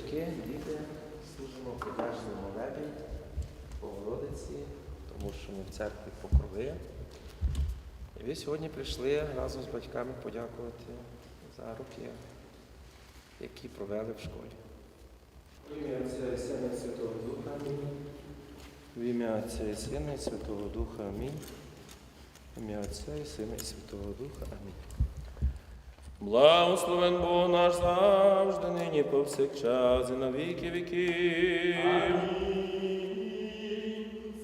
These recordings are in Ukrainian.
батьки, діти, служимо подяжній молебі Богородиці, тому що ми в церкві покрови. І ви сьогодні прийшли разом з батьками подякувати за роки, які провели в школі. В ім'я Отця і Сина і Святого Духа. Амінь. В ім'я Отця і Сина і Святого Духа. Амінь. В ім'я Отця і Сина і Святого Духа. Амінь. Благословен Бог наш завжди, нині повсякчас і на віки віків.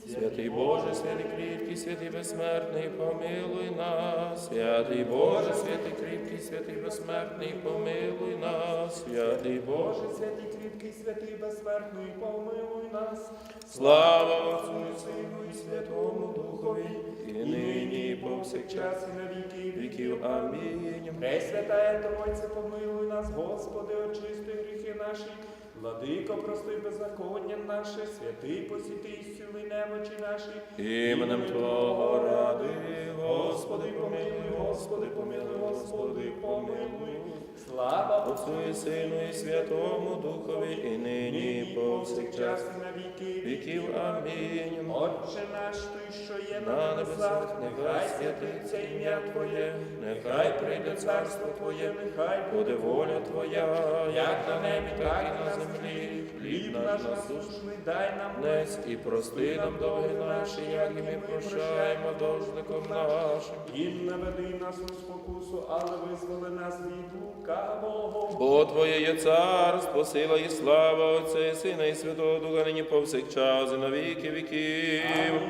Святий Боже, святий кріпкий, святий безсмертний, помилуй нас. Святий Боже, святий кріпкий, святий безсмертний, помилуй нас. Святий Боже, Святий кріпкий, святий безсмертний, помилуй нас. слава Отцю і Сину і Святому Духові, і нині, і повсякчас Час і на віки віків. Амінь. Пресвятая Тройця, помилуй нас, Господи, очисти гріхи наші, Владико, прости беззаконня наше, святий посіти і сили немочі наші. Іменем Твого ради, Господи, помилуй, Господи, помилуй, Господи, помилуй. Слава Отцу і Сину і Святому Духові, і нині, і повсякчас, і на віки віків. Амінь. Отче наш, ти, що є На небесах, нехай святиться ім'я Твоє, нехай прийде царство Твоє, нехай буде воля Твоя, як на небі, так і на землі. Хліб наш насущний дай нам днес і прости нам довги наші, як і ми прощаємо должником нашим. і не веди нас у спокусу, але визволи нас від лукавого. Бо Твоє є царство, сила і слава Отця і Сина і Святого Духа нині повсякчас і на віки віків.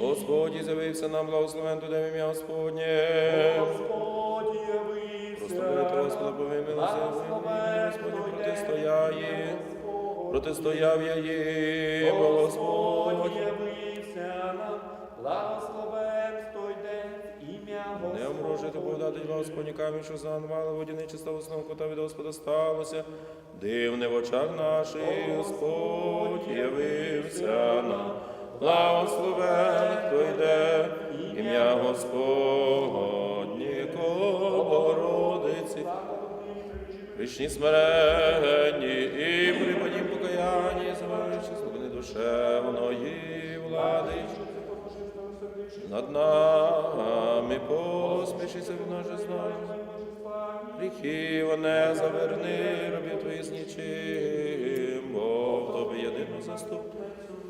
Господь з'явився нам, благословен туди ім'я Господнє. Господь явився, Господа, милосердний, Господь протистояє, протистояв я їм, Господь. Явився нам, благословен Не омружити подати Господні камінь, що занвали воді нечиста основу кота від Господа сталося. Дивне в очах наших, Господь явився нам. Благословен, хто йде, ім'я Господнє, Богородиці. Вічні смиренні і припаді покаянні, заваривши слухни душевної влади. Над нами поспішися в наше знання. Гріхів не заверни, робі твої з нічим, бо в тобі єдину заступ.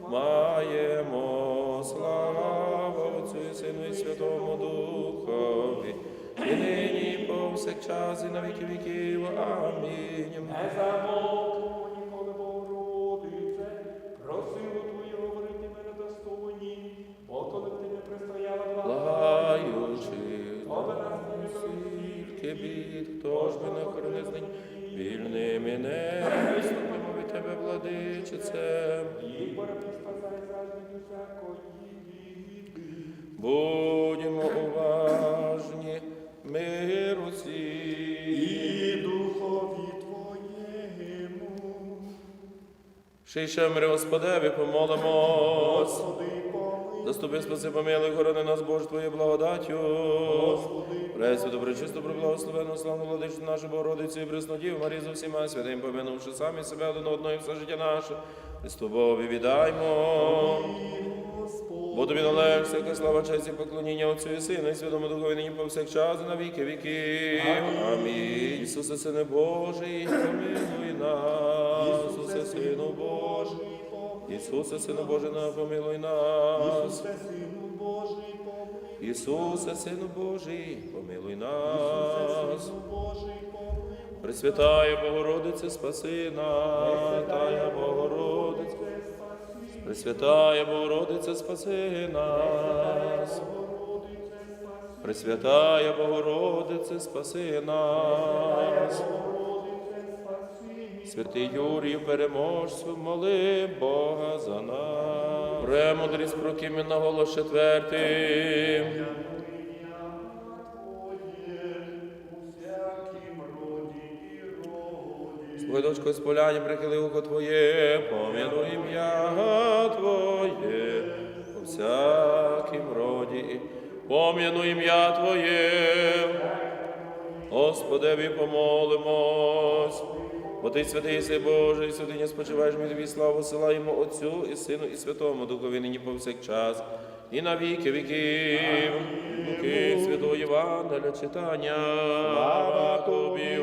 Маємо славу Отцю і Сину і Святому Духові, і нині, і повсякчас, і на віки віків. Амінь. Будьмо уважні, всі. І духові Твоєму, Ще мири Господеві, помолимось. Господи, Заступи, спаси, помилуй, горони нас, Боже, Твоєю благодаттю. Господи, Пресвяту, пречисту, преблагословенну, славну владичну нашу Богородицю і Преснодів, Марію за всіма святим, помянувши самі себе один одного і все життя наше. Христу Богу віддаймо. Бо тобі належить всяка слава, честь і поклоніння Отцю і Сину, і Святому Духові нині повсякчас і на віки віків. Амінь. Ісусе, Сине Божий, помилуй нас. Ісусе, Сину Божий. Ісусе, Сину Божий, на помилуй нас. Ісусе, Сину Божий, помилуй, Ісусе, Сину Божий, помилуй нас. Пресвятая Богородице, спаси нас, Тая Богородице, Пресвятая Богородице, спаси нас. Пресвятая Богородице, спаси нас. Святий Юрій, переможцю, моли Бога за нас. Премудрість прокимен на голос четвертий. Дочко з прихили ухо Твоє, пом'януй ім'я Твоє, у всякім роді, пом'януй ім'я Твоє, Господеві помолимось. Бо ти святий си Божий, святиня спочиваєш ми тобі славу, силаємо Отцю і Сину, і Святому Духові нині повсякчас, і на віки віків. Луки Святого Євангеля читання. Слава Тобі,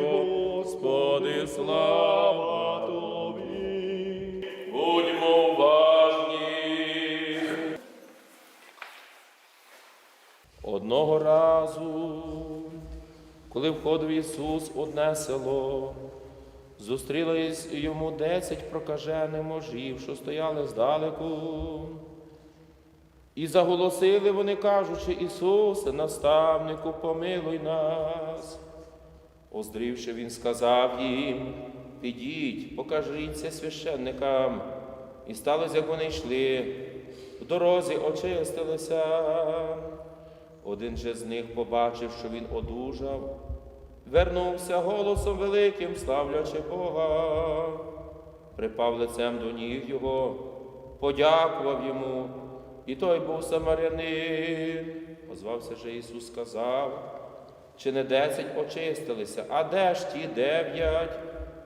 Господи, слава Тобі. Будьмо уважні. Одного разу, коли входив Ісус одне село, зустрілись йому десять прокажених можів, що стояли здалеку. І заголосили вони, кажучи, Ісусе, наставнику, помилуй нас. Оздрівши, він сказав їм, підіть, покажіться священникам. І сталося, як вони йшли, в дорозі очистилися. Один же з них побачив, що він одужав, вернувся голосом великим, славлячи Бога, припав лицем до ніг його, подякував йому, і той був самарянин. Озвався же Ісус, сказав, чи не десять очистилися, а де ж ті дев'ять?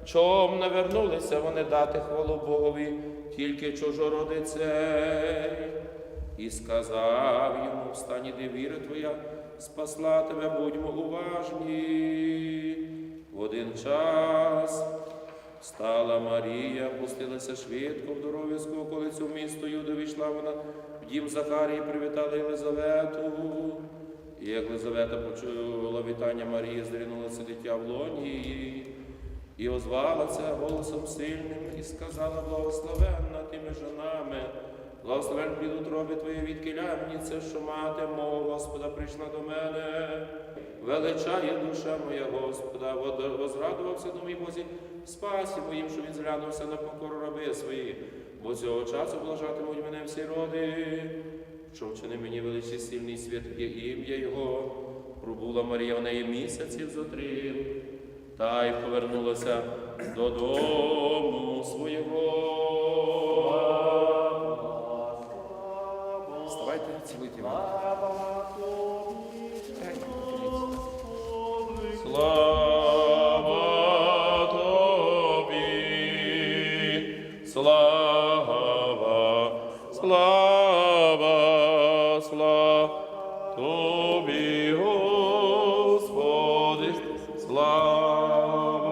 Чом не вернулися вони дати хвалу Богові, тільки чужородицей? І сказав йому, встань іди, віра твоя, спасла тебе, будьмо уважні. В один час Стала Марія, пустилася швидко в дороговську околицю в місто Юда, війшла вона в дім Захарії, привітала Єлизавету. І як Єлизавета почула вітання Марії, зринулося дитя в лоні її, і озвалася голосом сильним, і сказала, благословенна тими жонами, благословен плід утроби відкиля мені це, що мати мого Господа прийшла до мене. Величає душа моя Господа, возрадувався до мій Бозі, спасі моїм, що він зглянувся на покору раби свої, бо цього часу блажатимуть мене всі роди, що вчини мені величий сильний світ є ім'я Його. Пробула Марія в неї місяців зо три, та й повернулася додому свого. Вставайте, цілуйте мене. Слава тобі, слава, слава, слава тобі, Господи, слава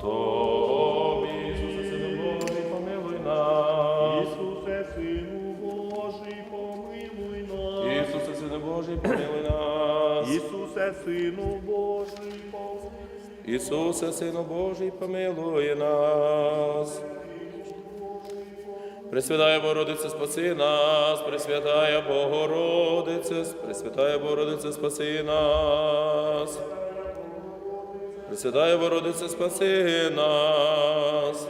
тобі. Ісусе, Сину Божий, помилуй нас. Ісусе, Сину Божий, помилуй нас. Ісусе, Сину Божий, помилуй нас. Ісусе, Сину Божий, помилуй Ісусе, Сину Божий, помилуй нас. Пресвятая Богородице, спаси нас, Пресвятая Богородице, Пресвятая Богородице, спаси нас. Пресвятая Богородице, спаси нас.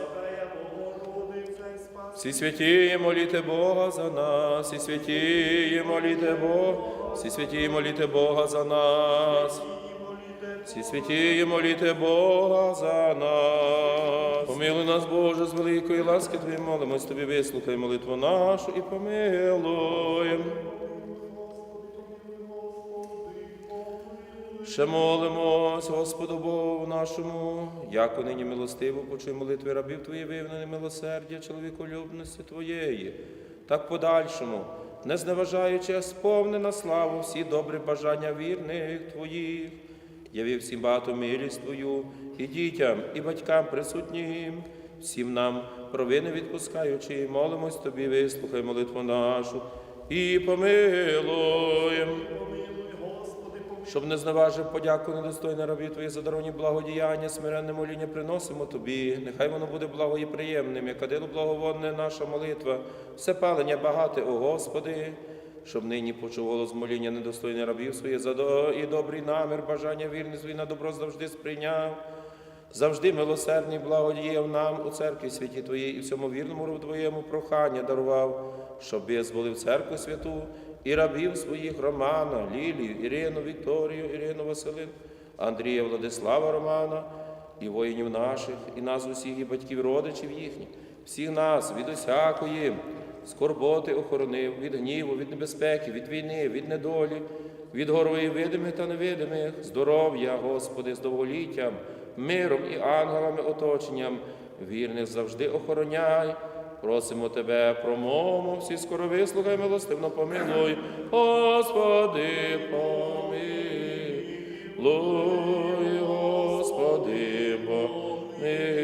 Всі святі моліте Бога за нас, всі святі моліте Бога, всі святі моліте Бога за нас. Всі святі моліте Бога за нас. Помилуй нас, Боже, з великої ласки Твої молимось Тобі, вислухай молитву нашу і помилуй. Ще молимось, Господу Богу нашому, яко нині милостиво почуй молитви рабів Твої, виявлені милосердя, чоловіколюбності Твоєї, так подальшому, не зневажаючи, сповнена славу всі добрі бажання вірних Твоїх, яви всім багато милість Твою і дітям, і батькам присутнім, всім нам провини відпускаючи, молимось Тобі, вислухай молитву нашу і помилуй. Щоб не зневажив подяку недостойне рабі Твої за даровані благодіяння, смиренне моління приносимо Тобі. Нехай воно буде благо і приємним, як кадило благовонне наша молитва, все палення багате, о Господи, щоб нині почув голос моління недостойне рабів своє за до і добрий намір, бажання вірний свій на добро завжди сприйняв. Завжди милосердний благодіяв нам у церкві святі Твоїй і всьому вірному ру Твоєму прохання дарував, щоб визволив церкву святу і рабів своїх Романа, Лілію, Ірину, Вікторію, Ірину Василин, Андрія Владислава Романа, і воїнів наших, і нас усіх, і батьків, родичів їхніх, всіх нас від усякої скорботи охоронив, від гніву, від небезпеки, від війни, від недолі, від горої видимих та невидимих, здоров'я, Господи, з довголіттям, миром і ангелами оточенням, вірних завжди охороняй. Просимо Тебе, промовмо, всі скоро вислухай, милостивно помилуй, Господи, помилуй, Господи, помилуй,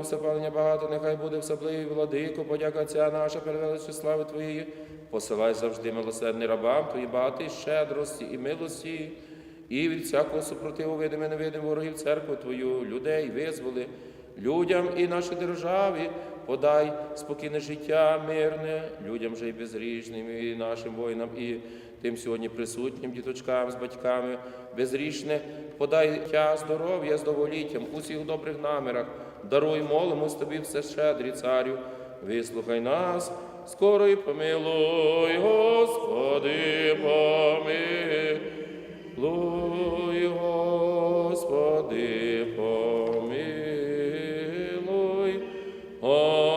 благовонне, всепалення багато, нехай буде всебливий владико, подяка Отця наша, перевеличі слави Твоєї, посилай завжди милосердний рабам Твої багатий щедрості і милості, і від всякого супротиву видиме невидим ворогів церкву Твою, людей визволи, людям і нашій державі подай спокійне життя, мирне, людям же й безрічним, і нашим воїнам, і тим сьогодні присутнім діточкам з батьками, безрічне, подай життя, здоров'я з довголіттям, усіх добрих намірах, Даруй, молимось тобі, все щедрі царю, вислухай нас, скоро і помилуй, Господи, помилуй, Господи, помилуй, Господи,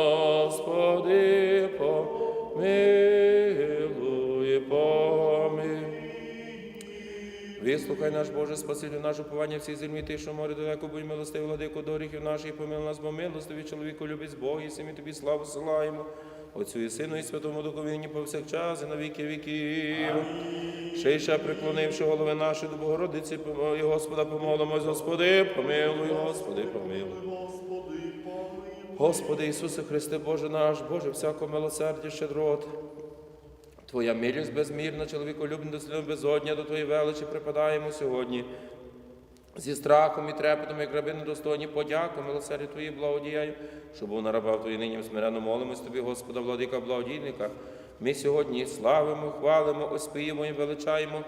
Вислухай наш Боже, Спасителю, наше уповання всій землі, ти, що море далеко, будь милостивий, владико, до гріхів наших, і помил нас, бо милостиві чоловіку любить Бог, і самі тобі славу силаємо. Отцю і Сину, і Святому Духу, нині повсякчас, і на віки віків. Ще приклонивши голови наші до Богородиці, і Господа помолимось, Господи, помилуй, Господи, помилуй. Господи Ісусе Христе, Боже наш, Боже, всякого милосердя, щедрот. Твоя милість безмірна, чоловіколюбна, дослідно безодня, до Твоєї величі припадаємо сьогодні. Зі страхом і трепетом, як раби недостойні, подяку, милосердя Твої благодіяй, щоб був на раба Твої нині смиренно молимось Тобі, Господа, владика, благодійника. Ми сьогодні славимо, хвалимо, оспіємо і величаємо,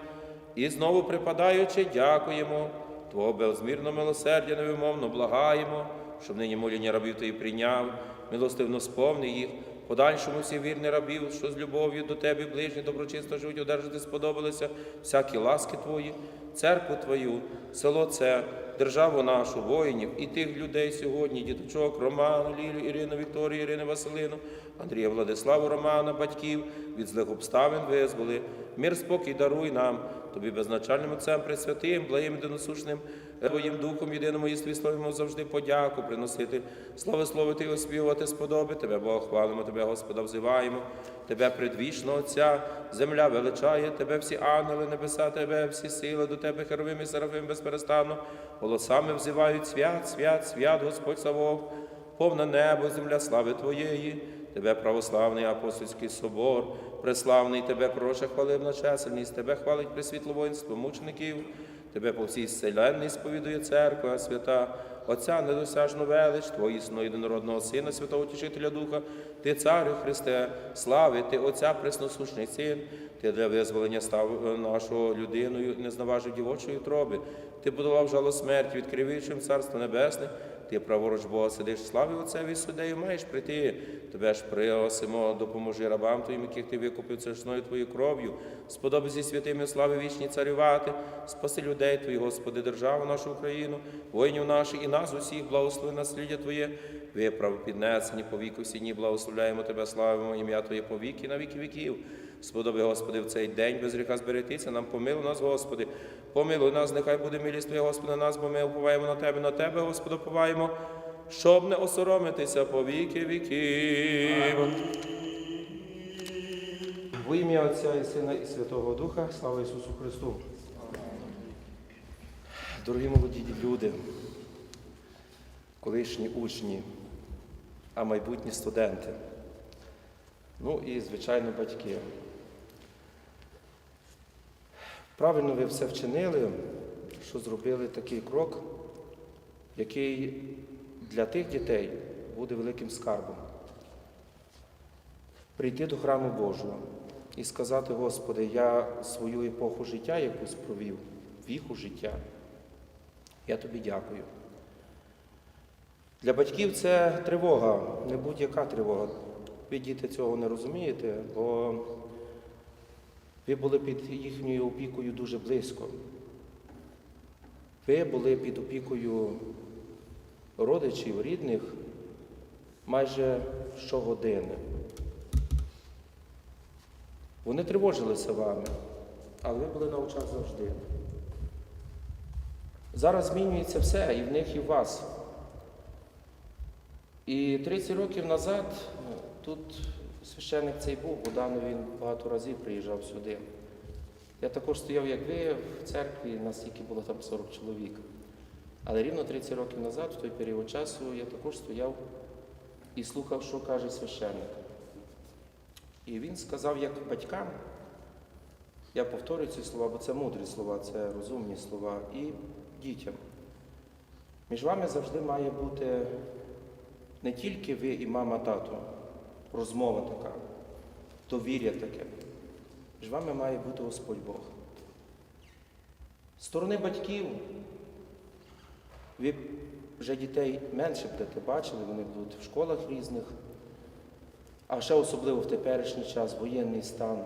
і знову припадаючи, дякуємо. Твого безмірно милосердя невимовно благаємо, щоб нині моління рабів Твої прийняв, милостивно сповни їх, Подальшому всі вірні рабів, що з любов'ю до тебе, ближні, доброчисто живуть, одержати сподобалися. Всякі ласки Твої, церкву Твою, село це, державу нашу, воїнів і тих людей сьогодні, діточок, Романа, Лілю, Ірину, Вікторію, Ірину, Василину, Андрія Владиславу, Романа, батьків, від злих обставин визволи. Мир, спокій даруй нам, тобі безначальним Отцем, Пресвятим, благим і доносушним, Твоїм Духом єдиному єстві славимо завжди подяку приносити, славословити і оспівувати сподоби Тебе, Бога хвалимо, Тебе, Господа, взиваємо, Тебе предвічно Отця, земля величає, Тебе всі ангели, небеса, Тебе, всі сили, до Тебе херовим і серафим безперестанно, голосами взивають. Свят, свят, свят, Господь Савов, повне небо, земля слави Твоєї, Тебе православний апостольський собор, преславний Тебе, пророча хваливна чесельність, Тебе хвалить пресвітло воїнство мучеників, Тебе по всій вселенній сповідує церква свята, Отця недосяжну велич, Твої сно єдинородного Сина, Святого Утішителя Духа, Ти, Царю Христе, слави, Ти Отця пресносущний Син, Ти для визволення став е, нашого людиною, не зневажив дівочої троби, Ти будував жало смерті, відкриваючим Царство Небесне, ти праворуч Бога сидиш, славі Отцеві судею, маєш прийти. Тебе ж приосимо, допоможи рабам Твоїм, яких ти викупив цешною Твоєю кров'ю. Сподоби зі святими слави вічні царювати, спаси людей Твої, Господи, державу нашу Україну, воїнів наших і нас усіх, благослови насліддя Твоє, виправ піднесені по віку всі дні, благословляємо Тебе, славимо ім'я Твоє по віки на віки віків. Сподоби, Господи, в цей день без гріха зберегтися, нам помилуй нас, Господи. Помилуй нас, нехай буде милість Твоя, Господи, на нас, бо ми уповаємо на Тебе, на Тебе, Господи, уповаємо, щоб не осоромитися по віки віків. В ім'я Отця і Сина і Святого Духа, слава Ісусу Христу. Дорогі молоді люди, колишні учні, а майбутні студенти, ну і, звичайно, батьки. Правильно ви все вчинили, що зробили такий крок, який для тих дітей буде великим скарбом прийти до храму Божого і сказати, Господи, я свою епоху життя якусь провів, віку життя. Я тобі дякую. Для батьків це тривога, не будь-яка тривога. Ви діти цього не розумієте, бо ви були під їхньою опікою дуже близько. Ви були під опікою родичів, рідних майже щогодини. Вони тривожилися вами, але ви були на очах завжди. Зараз змінюється все, і в них, і в вас. І 30 років назад ну, тут священник цей був, Богдан він багато разів приїжджав сюди. Я також стояв, як ви, в церкві, нас тільки було там 40 чоловік. Але рівно 30 років назад, в той період часу, я також стояв і слухав, що каже священник. І він сказав як батькам, я повторюю ці слова, бо це мудрі слова, це розумні слова, і дітям. Між вами завжди має бути не тільки ви і мама, тато, розмова така, довір'я таке. Між вами має бути Господь Бог. З сторони батьків ви вже дітей менше будете бачили, вони будуть в школах різних. А ще особливо в теперішній час воєнний стан.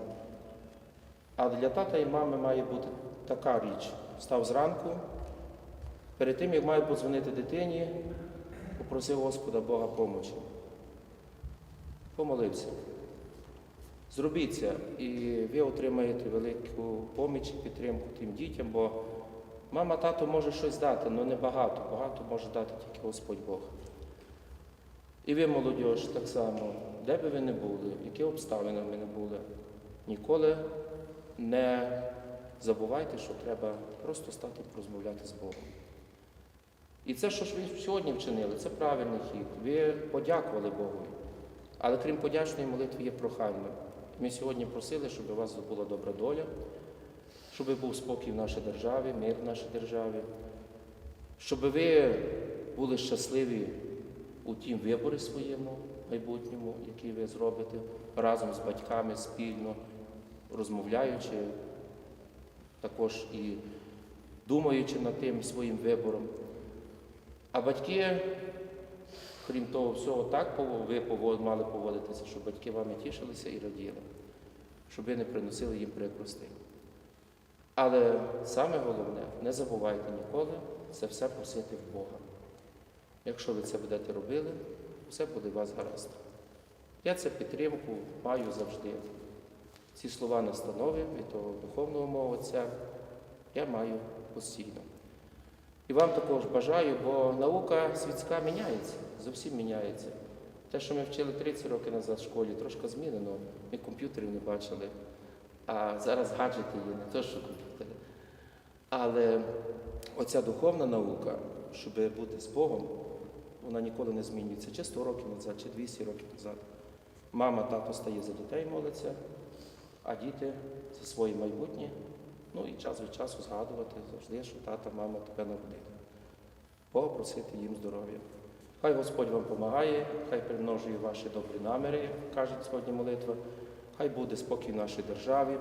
А для тата і мами має бути така річ. Став зранку, перед тим, як маю подзвонити дитині, попросив Господа Бога помочі. Помолився. Зробіть це, і ви отримаєте велику поміч і підтримку тим дітям, бо мама, тато може щось дати, але не багато. Багато може дати тільки Господь Бог. І ви, молодь, так само, де би ви не були, які обставини ви не були, ніколи не забувайте, що треба просто стати розмовляти з Богом. І це, що ж ви сьогодні вчинили, це правильний хід. Ви подякували Богу. Але крім подячної молитви є прохання. Ми сьогодні просили, щоб у вас була добра доля, щоб був спокій в нашій державі, мир в нашій державі, щоб ви були щасливі у тім виборі своєму майбутньому, який ви зробите, разом з батьками спільно, розмовляючи, також і думаючи над тим своїм вибором. А батьки, крім того всього, так ви мали поводитися, щоб батьки вами тішилися і раділи, щоб ви не приносили їм прикростей. Але саме головне, не забувайте ніколи це все просити в Бога. Якщо ви це будете робили, все буде у вас гаразд. Я це підтримку маю завжди. Ці слова настанови від того духовного мого отця я маю постійно. І вам також бажаю, бо наука світська міняється, зовсім міняється. Те, що ми вчили 30 років назад в школі, трошки змінено. Ми комп'ютерів не бачили, а зараз гаджети є, не то, що комп'ютери. Але оця духовна наука, щоб бути з Богом, вона ніколи не змінюється. Чи 100 років назад, чи 200 років назад. Мама, тато стає за дітей, молиться, а діти за своє майбутнє. Ну і час від часу згадувати завжди, що тата, мама тебе народили. Просити їм здоров'я. Хай Господь вам допомагає, хай примножує ваші добрі наміри, каже сьогодні молитва. Хай буде спокій в нашій державі.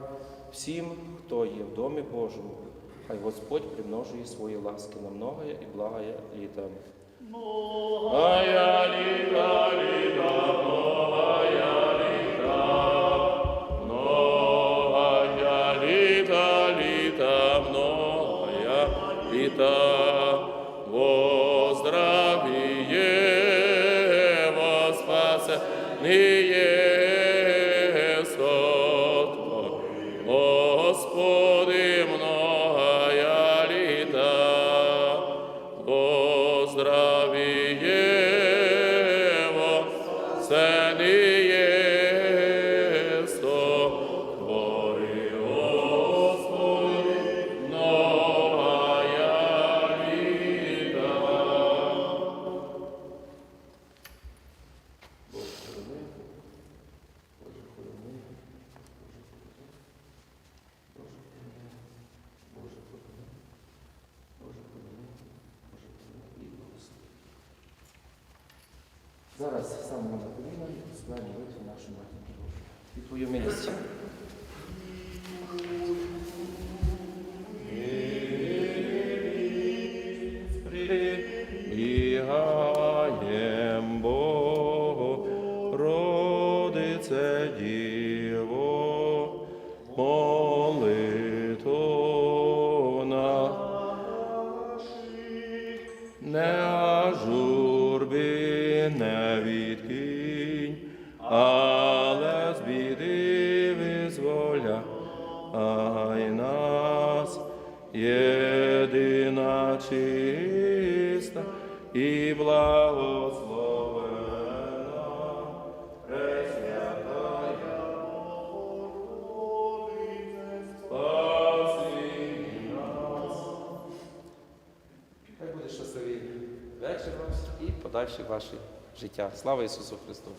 Всім, хто є в домі Божому, хай Господь примножує свої ласки на многое і благає літа. Зараз станемо не відкинь, але з біди визволя, ай нас єдина чиста і благословена. Пресвятая Спаси нас. Хай буде щасливий вечір вам і подальше ваше життя. Слава Ісусу Христу!